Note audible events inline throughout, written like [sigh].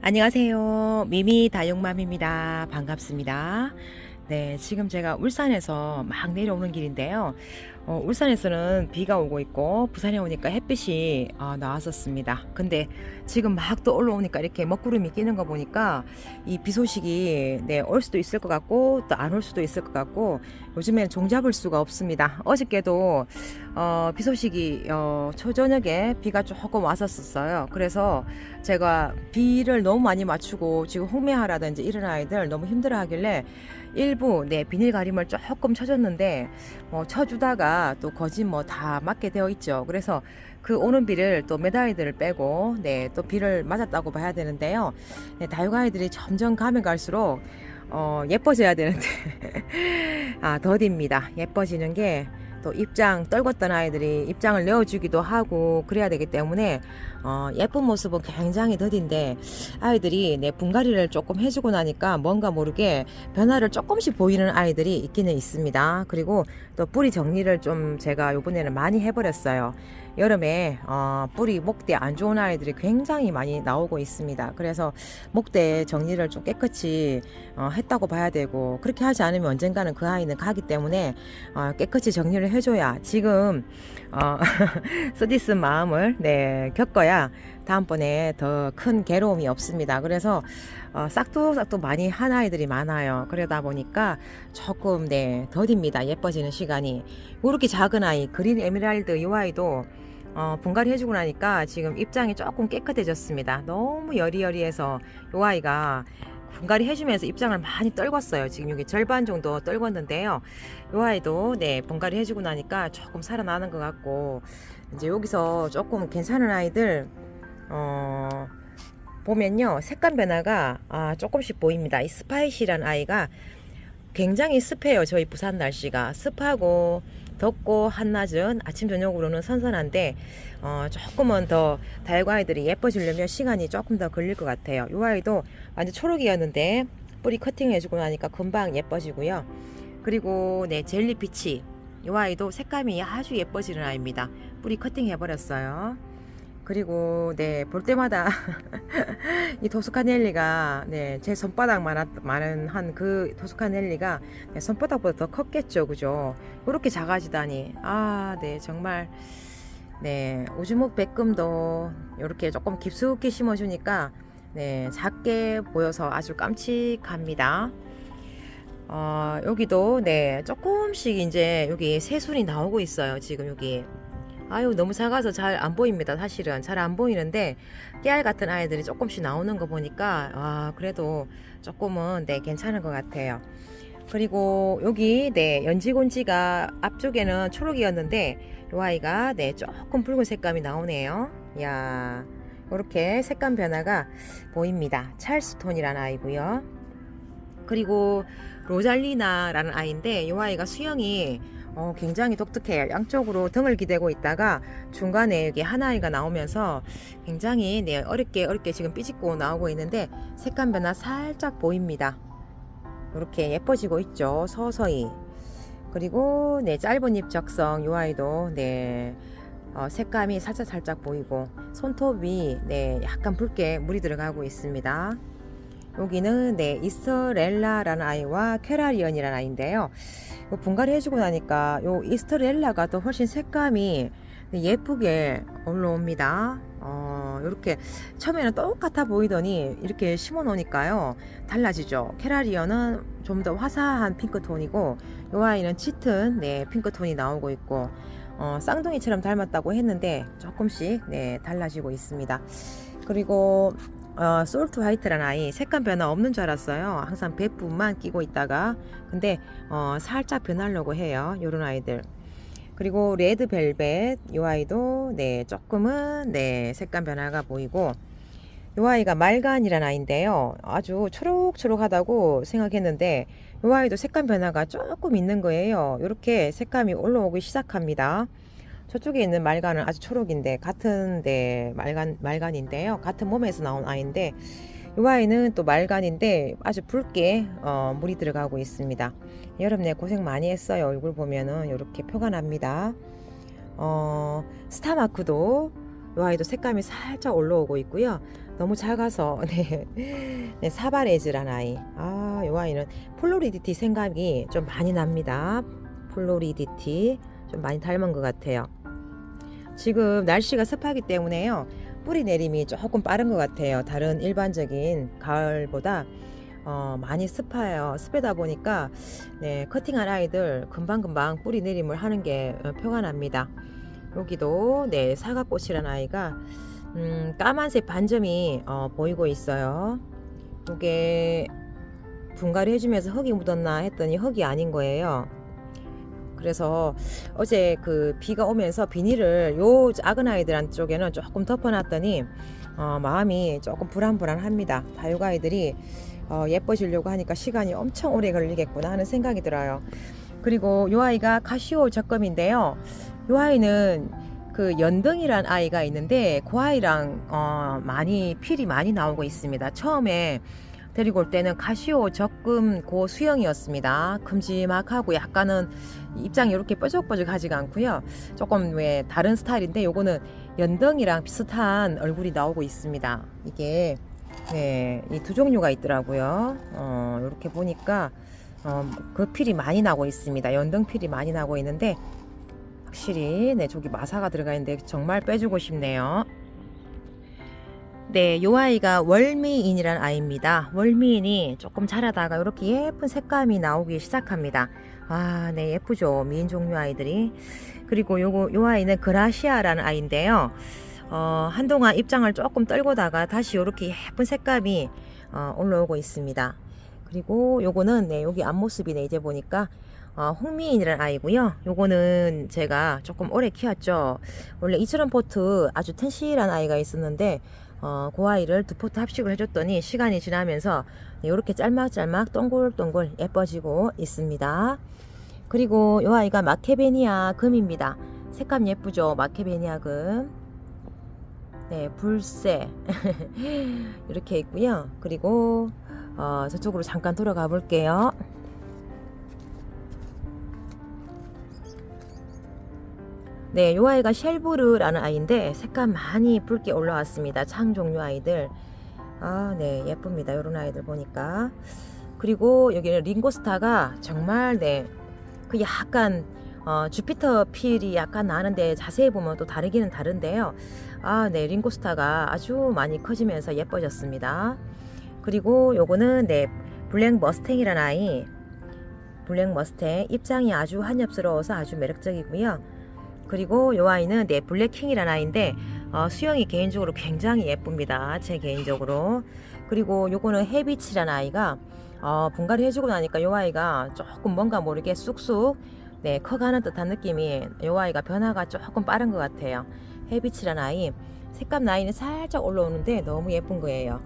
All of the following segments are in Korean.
안녕하세요. 미미 다육맘입니다. 반갑습니다. 네, 지금 제가 울산에서 막 내려오는 길인데요. 어, 울산에서는 비가 오고 있고 부산에 오니까 햇빛이 아, 나왔었습니다. 근데 지금 막 또 올라오니까 이렇게 먹구름이 끼는 거 보니까 이 비 소식이 네, 올 수도 있을 것 같고 또 안 올 수도 있을 것 같고 요즘엔 종잡을 수가 없습니다. 어저께도 어, 비 소식이 어, 초저녁에 비가 조금 왔었어요. 그래서 제가 비를 너무 많이 맞추고 지금 홍매하라든지 이런 아이들 너무 힘들어 하길래 일부 네 비닐 가림을 조금 쳐줬는데 뭐 쳐주다가 또 거진 뭐 다 맞게 되어 있죠. 그래서 그 오는 비를 또 매다이들을 빼고 네 또 비를 맞았다고 봐야 되는데요. 네, 다육 아이들이 점점 가면 갈수록 어, 예뻐져야 되는데 [laughs] 아 더딥니다. 예뻐지는 게 또 입장 떨궜던 아이들이 입장을 내어주기도 하고 그래야 되기 때문에 어, 예쁜 모습은 굉장히 더딘데 아이들이 내 분갈이를 조금 해주고 나니까 뭔가 모르게 변화를 조금씩 보이는 아이들이 있기는 있습니다. 그리고 또 뿌리 정리를 좀 제가 요번에는 많이 해버렸어요. 여름에 어, 뿌리 목대 안 좋은 아이들이 굉장히 많이 나오고 있습니다. 그래서 목대 정리를 좀 깨끗이 어, 했다고 봐야 되고 그렇게 하지 않으면 언젠가는 그 아이는 가기 때문에 어, 깨끗이 정리를 해줘야 지금 어, [laughs] 쓰디쓴 마음을 네, 겪어야 다음번에 더 큰 괴로움이 없습니다. 그래서 어, 싹둑싹둑 많이 한 아이들이 많아요. 그러다 보니까 조금 네 더딥니다. 예뻐지는 시간이 이렇게 작은 아이 그린 에메랄드 이 아이도 어, 분갈이 해주고 나니까 지금 입장이 조금 깨끗해졌습니다. 너무 여리여리해서 이 아이가 분갈이 해주면서 입장을 많이 떨궜어요. 지금 여기 절반 정도 떨궜는데요. 이 아이도 네 분갈이 해주고 나니까 조금 살아나는 것 같고 이제 여기서 조금 괜찮은 아이들 어, 보면요 색감 변화가 아, 조금씩 보입니다. 이 스파이시란 아이가 굉장히 습해요. 저희 부산 날씨가 습하고 덥고 한낮은 아침 저녁으로는 선선한데 어, 조금은 더 달과 아이들이 예뻐지려면 시간이 조금 더 걸릴 것 같아요. 이 아이도 완전 초록이었는데 뿌리 커팅 해주고 나니까 금방 예뻐지고요. 그리고 네 젤리 피치 이 아이도 색감이 아주 예뻐지는 아이입니다. 뿌리 커팅 해버렸어요. 그리고 네 볼 때마다 [laughs] 이 도스카넬리가 네 제 손바닥만한 한그 도스카넬리가 네, 손바닥보다 더 컸겠죠, 그죠? 이렇게 작아지다니 아 네 정말 네 오주목 백금도 이렇게 조금 깊숙이 심어주니까 네 작게 보여서 아주 깜찍합니다. 어, 여기도 네 조금씩 이제 여기 새순이 나오고 있어요. 지금 여기 아유 너무 작아서 잘 안 보입니다. 사실은 잘 안 보이는데 깨알 같은 아이들이 조금씩 나오는 거 보니까 아 그래도 조금은 네 괜찮은 것 같아요. 그리고 여기 네 연지곤지가 앞쪽에는 초록이었는데 이 아이가 네 조금 붉은 색감이 나오네요. 야 이렇게 색감 변화가 보입니다. 찰스톤이라는 아이고요. 그리고 로잘리나라는 아이인데 이 아이가 수영이 어, 굉장히 독특해요. 양쪽으로 등을 기대고 있다가 중간에 여기 한 아이가 나오면서 굉장히 네, 어렵게 어렵게 지금 삐집고 나오고 있는데 색감 변화 살짝 보입니다. 이렇게 예뻐지고 있죠. 서서히. 그리고 네 짧은 잎 적성 이 아이도 네 어, 색감이 살짝 살짝 보이고 손톱이 네 약간 붉게 물이 들어가고 있습니다. 여기는 네 이스터렐라라는 아이와 퀘라리언이라는 아이인데요. 요 분갈이 해주고 나니까 요 이스터렐라가 더 훨씬 색감이 예쁘게 올라옵니다. 어, 이렇게 처음에는 똑같아 보이더니 이렇게 심어 놓으니까요 달라지죠. 캐라리언은 좀 더 화사한 핑크톤이고 요 아이는 짙은 네 핑크톤이 나오고 있고 어, 쌍둥이처럼 닮았다고 했는데 조금씩 네 달라지고 있습니다. 그리고 어, 솔트 화이트라는 아이 색감 변화 없는 줄 알았어요. 항상 배뿐만 끼고 있다가 근데 어, 살짝 변하려고 해요. 요런 아이들. 그리고 레드 벨벳 이 아이도 네 조금은 네 색감 변화가 보이고 이 아이가 말간이라는 아이인데요. 아주 초록초록하다고 생각했는데 이 아이도 색감 변화가 조금 있는 거예요. 이렇게 색감이 올라오기 시작합니다. 저쪽에 있는 말간은 아주 초록인데 같은 데 말간 말간인데요. 같은 몸에서 나온 아이인데 이 아이는 또 말간인데 아주 붉게 어, 물이 들어가고 있습니다. 여름 내 고생 많이 했어요. 얼굴 보면은 이렇게 표가 납니다. 어, 스타마크도 요 아이도 색감이 살짝 올라오고 있고요. 너무 작아서 [laughs] 네, 네 사바레즈란 아이. 아, 요 아이는 플로리디티 생각이 좀 많이 납니다. 플로리디티 좀 많이 닮은 것 같아요. 지금 날씨가 습하기 때문에요. 뿌리 내림이 조금 빠른 것 같아요. 다른 일반적인 가을보다 어, 많이 습해요. 습하다 보니까 네, 커팅한 아이들 금방금방 뿌리 내림을 하는 게 어, 표가 납니다. 여기도 네, 사과꽃이란 아이가 음, 까만색 반점이 어, 보이고 있어요. 이게 분갈이 해주면서 흙이 묻었나 했더니 흙이 아닌 거예요. 그래서 어제 그 비가 오면서 비닐을 요 작은 아이들 쪽에는 조금 덮어놨더니 어, 마음이 조금 불안불안합니다. 다육 아이들이 어, 예뻐지려고 하니까 시간이 엄청 오래 걸리겠구나 하는 생각이 들어요. 그리고 요 아이가 카시오 적금인데요. 요 아이는 그 연등이란 아이가 있는데 그 아이랑 어, 많이 필이 많이 나오고 있습니다. 처음에 데리고 올 때는 카시오 적금 고 수영이었습니다. 큼지막하고 약간은 입장이 이렇게 뾰족뾰족하지가 않고요. 조금 왜 다른 스타일인데 요거는 연등이랑 비슷한 얼굴이 나오고 있습니다. 이게 네, 이 두 종류가 있더라고요. 어, 이렇게 보니까 어, 그 필이 많이 나고 있습니다. 연등 필이 많이 나고 있는데 확실히 네 저기 마사가 들어가 있는데 정말 빼주고 싶네요. 네, 요 아이가 월미인이란 아이입니다. 월미인이 조금 자라다가 이렇게 예쁜 색감이 나오기 시작합니다. 아, 네, 예쁘죠. 미인 종류 아이들이. 그리고 요거, 요 아이는 그라시아라는 아이인데요. 어, 한동안 입장을 조금 떨고다가 다시 이렇게 예쁜 색감이 어, 올라오고 있습니다. 그리고 요거는 네, 여기 앞모습이네. 이제 보니까 어, 홍미인이라는 아이고요. 요거는 제가 조금 오래 키웠죠. 원래 이처럼 포트 아주 텐실한 아이가 있었는데 어, 그 아이를 두 포트 합식을 해줬더니 시간이 지나면서 이렇게 짤막짤막 동글동글 예뻐지고 있습니다. 그리고 이 아이가 마케베니아 금입니다. 색감 예쁘죠? 마케베니아 금. 네, 불새. [laughs] 이렇게 있고요. 그리고 어, 저쪽으로 잠깐 돌아가 볼게요. 네, 요 아이가 쉘브르라는 아이인데 색감 많이 붉게 올라왔습니다. 창 종류 아이들. 아, 네, 예쁩니다. 요런 아이들 보니까. 그리고 여기는 링고스타가 정말 네, 그 약간 어, 주피터 필이 약간 나는데 자세히 보면 또 다르기는 다른데요. 아, 네, 링고스타가 아주 많이 커지면서 예뻐졌습니다. 그리고 요거는 네, 블랙 머스탱이라는 아이. 블랙 머스탱 입장이 아주 한엽스러워서 아주 매력적이고요. 그리고 이 아이는 네 블랙킹이라는 아이인데 어, 수영이 개인적으로 굉장히 예쁩니다. 제 개인적으로. 그리고 요거는 헤비치라는 아이가 어, 분갈이 해주고 나니까 요 아이가 조금 뭔가 모르게 쑥쑥 네 커가는 듯한 느낌이 요 아이가 변화가 조금 빠른 것 같아요. 헤비치라는 아이 색감 라인이 살짝 올라오는데 너무 예쁜 거예요.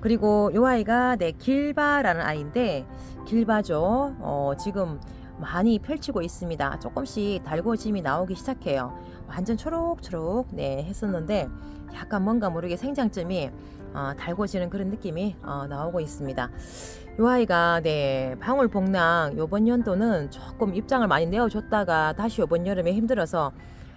그리고 요 아이가 네 길바라는 아이인데 길바죠. 어, 지금 많이 펼치고 있습니다. 조금씩 달궈짐이 나오기 시작해요. 완전 초록초록 네 했었는데 약간 뭔가 모르게 생장점이 어, 달궈지는 그런 느낌이 어, 나오고 있습니다. 이 아이가 네 방울복랑 요번 연도는 조금 입장을 많이 내어줬다가 다시 요번 여름에 힘들어서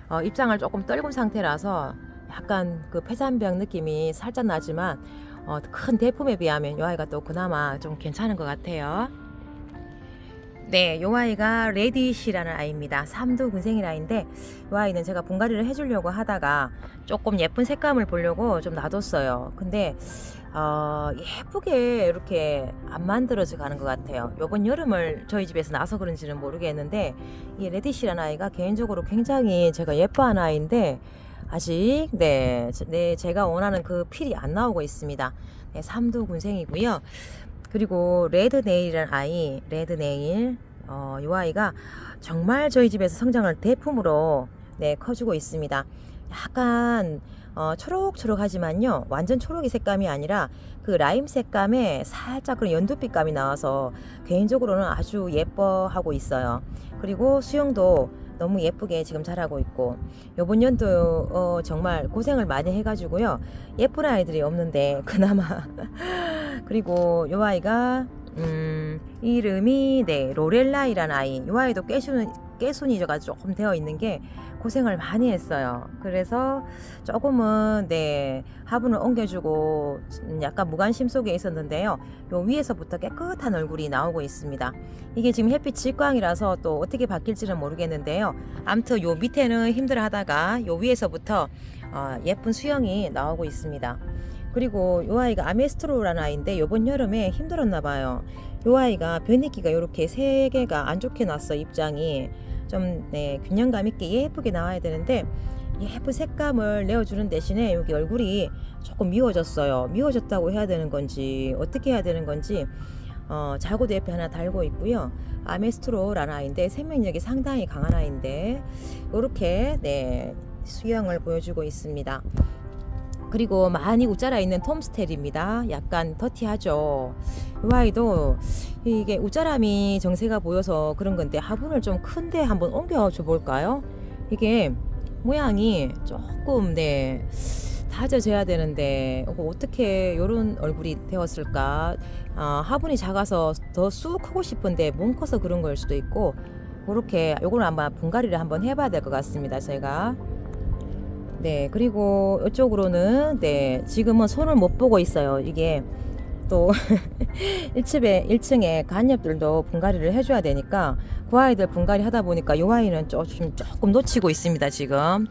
어, 입장을 조금 떨군 상태라서 약간 그 폐잔병 느낌이 살짝 나지만 어, 큰 대품에 비하면 이 아이가 또 그나마 좀 괜찮은 것 같아요. 네, 요 아이가 레디시라는 아이입니다. 삼두 군생이 아이인데 요 아이는 제가 분갈이를 해주려고 하다가 조금 예쁜 색감을 보려고 좀 놔뒀어요. 근데 어, 예쁘게 이렇게 안 만들어져 가는 것 같아요. 요번 여름을 저희 집에서 나서 그런지는 모르겠는데 이 레디시라는 아이가 개인적으로 굉장히 제가 예뻐하는 아이인데 아직 네, 네 제가 원하는 그 필이 안 나오고 있습니다. 네, 삼두 군생이고요. 그리고 레드 네일이라는 아이, 레드 네일, 어, 이 아이가 정말 저희 집에서 성장을 대품으로 네, 커주고 있습니다. 약간 어, 초록초록하지만요, 완전 초록이 색감이 아니라 그 라임 색감에 살짝 그런 연두빛감이 나와서 개인적으로는 아주 예뻐하고 있어요. 그리고 수영도 너무 예쁘게 지금 자라고 있고 요번 연도 어, 정말 고생을 많이 해가지고요 예쁜 아이들이 없는데 [laughs] 그나마 그리고 요 아이가 음, 이름이 네 로렐라이라는 아이 요 아이도 깨주는 깨순이가 조금 되어 있는 게 고생을 많이 했어요. 그래서 조금은 네 화분을 옮겨주고 약간 무관심 속에 있었는데요. 요 위에서부터 깨끗한 얼굴이 나오고 있습니다. 이게 지금 햇빛 직광이라서 또 어떻게 바뀔지는 모르겠는데요. 아무튼 요 밑에는 힘들어하다가 요 위에서부터 어, 예쁜 수영이 나오고 있습니다. 그리고 요 아이가 아메스트로라는 아이인데 요번 여름에 힘들었나 봐요. 요 아이가 변이기가 이렇게 세 개가 안 좋게 났어 입장이 좀 네, 균형감 있게 예쁘게 나와야 되는데 예쁜 색감을 내어주는 대신에 여기 얼굴이 조금 미워졌어요. 미워졌다고 해야 되는 건지 어떻게 해야 되는 건지 어, 자고도 옆에 하나 달고 있고요. 아메스트로라는 아이인데 생명력이 상당히 강한 아이인데 이렇게 네, 수영을 보여주고 있습니다. 그리고 많이 웃자라 있는 톰스텔입니다. 약간 더티하죠. 이 아이도 이게 웃자람이 정세가 보여서 그런 건데 화분을 좀 큰데 한번 옮겨줘 볼까요? 이게 모양이 조금 네 다져져야 되는데 어떻게 이런 얼굴이 되었을까? 아, 화분이 작아서 더쑥 크고 싶은데 몸 커서 그런 걸 수도 있고 그렇게 요거는 아마 분갈이를 한번 해봐야 될 것 같습니다. 제가. 네, 그리고 이쪽으로는 네, 지금은 손을 못 보고 있어요. 이게 또 [laughs] 1층에 1층에 간엽들도 분갈이를 해줘야 되니까 그 아이들 분갈이 하다 보니까 이 아이는 조금 조금 놓치고 있습니다 지금.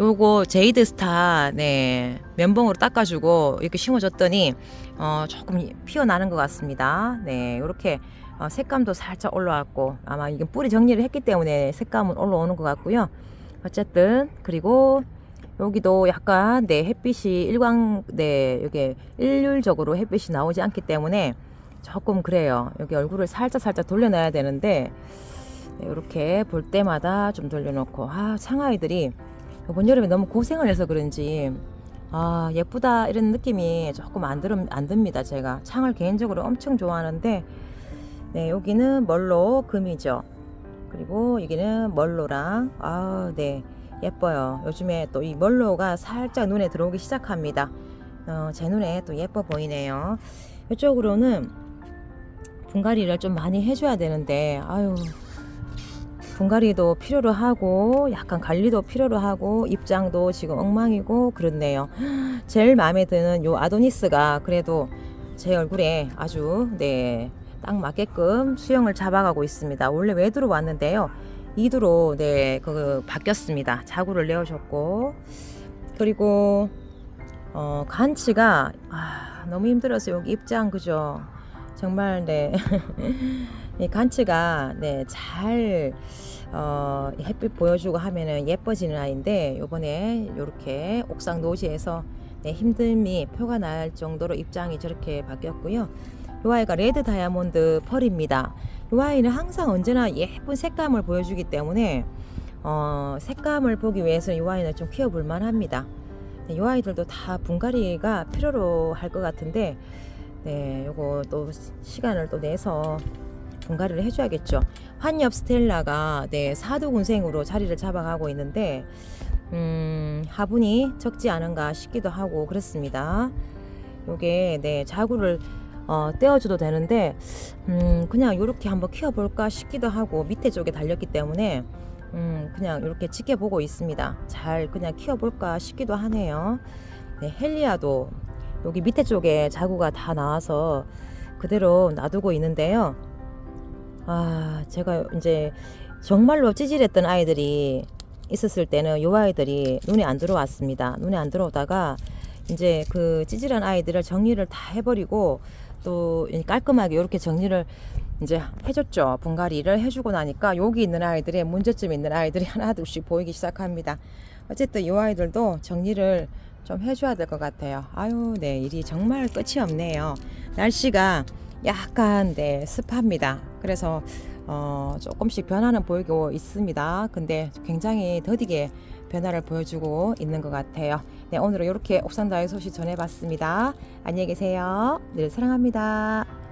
요거 제이드 스타 네 면봉으로 닦아주고 이렇게 심어줬더니 어, 조금 피어나는 것 같습니다. 네, 이렇게 어, 색감도 살짝 올라왔고 아마 이게 뿌리 정리를 했기 때문에 색감은 올라오는 것 같고요. 어쨌든 그리고 여기도 약간 네 햇빛이 일광 네 여기 일률적으로 햇빛이 나오지 않기 때문에 조금 그래요. 여기 얼굴을 살짝 살짝 돌려놔야 되는데 네, 이렇게 볼 때마다 좀 돌려놓고. 아 창아이들이 이번 여름에 너무 고생을 해서 그런지 아 예쁘다 이런 느낌이 조금 안, 들, 안 듭니다 제가. 창을 개인적으로 엄청 좋아하는데 네 여기는 멀로 금이죠 그리고 여기는 멀로랑 아 네 예뻐요 요즘에 또 이 멀로가 살짝 눈에 들어오기 시작합니다 어, 제 눈에 또 예뻐 보이네요 이쪽으로는 분갈이를 좀 많이 해줘야 되는데 아유 분갈이도 필요로 하고 약간 관리도 필요로 하고 입장도 지금 엉망이고 그렇네요. [gasps] 제일 마음에 드는 요 아도니스가 그래도 제 얼굴에 아주 네. 딱 맞게끔 수영을 잡아가고 있습니다. 원래 외두로 왔는데요. 이두로 네, 그 바뀌었습니다. 자구를 내어줬고 그리고 어, 간치가 아, 너무 힘들었어요. 여기 입장 그죠? 정말 네. [laughs] 이 간치가 네, 잘 어, 햇빛 보여주고 하면은 예뻐지는 아이인데 요번에 이렇게 옥상 노지에서 네, 힘듦이 표가 날 정도로 입장이 저렇게 바뀌었고요. 이 아이가 레드 다이아몬드 펄입니다. 이 아이는 항상 언제나 예쁜 색감을 보여주기 때문에 어, 색감을 보기 위해서 이 아이는 좀 키워볼 만합니다. 네, 이 아이들도 다 분갈이가 필요로 할 것 같은데 네, 요거 또 시간을 또 내서 분갈이를 해줘야겠죠. 환엽 스텔라가 네, 사두군생으로 자리를 잡아가고 있는데 음, 화분이 적지 않은가 싶기도 하고 그렇습니다. 요게 네, 자구를 어, 떼어줘도 되는데 음, 그냥 이렇게 한번 키워볼까 싶기도 하고 밑에 쪽에 달렸기 때문에 음, 그냥 이렇게 지켜보고 있습니다. 잘 그냥 키워볼까 싶기도 하네요. 네, 헬리아도 여기 밑에 쪽에 자구가 다 나와서 그대로 놔두고 있는데요. 아, 제가 이제 정말로 찌질했던 아이들이 있었을 때는 요 아이들이 눈에 안 들어왔습니다. 눈에 안 들어오다가 이제 그 찌질한 아이들을 정리를 다 해버리고 또 깔끔하게 이렇게 정리를 이제 해줬죠. 분갈이를 해주고 나니까 여기 있는 아이들의 문제점 있는 아이들이 [laughs] 하나둘씩 보이기 시작합니다. 어쨌든 이 아이들도 정리를 좀 해줘야 될 것 같아요. 아유, 네, 일이 정말 끝이 없네요. 날씨가 약간 네, 습합니다. 그래서 어, 조금씩 변화는 보이고 있습니다. 근데 굉장히 더디게 변화를 보여주고 있는 것 같아요. 네, 오늘은 이렇게 옥산다의 소식 전해봤습니다. 안녕히 계세요. 늘 사랑합니다.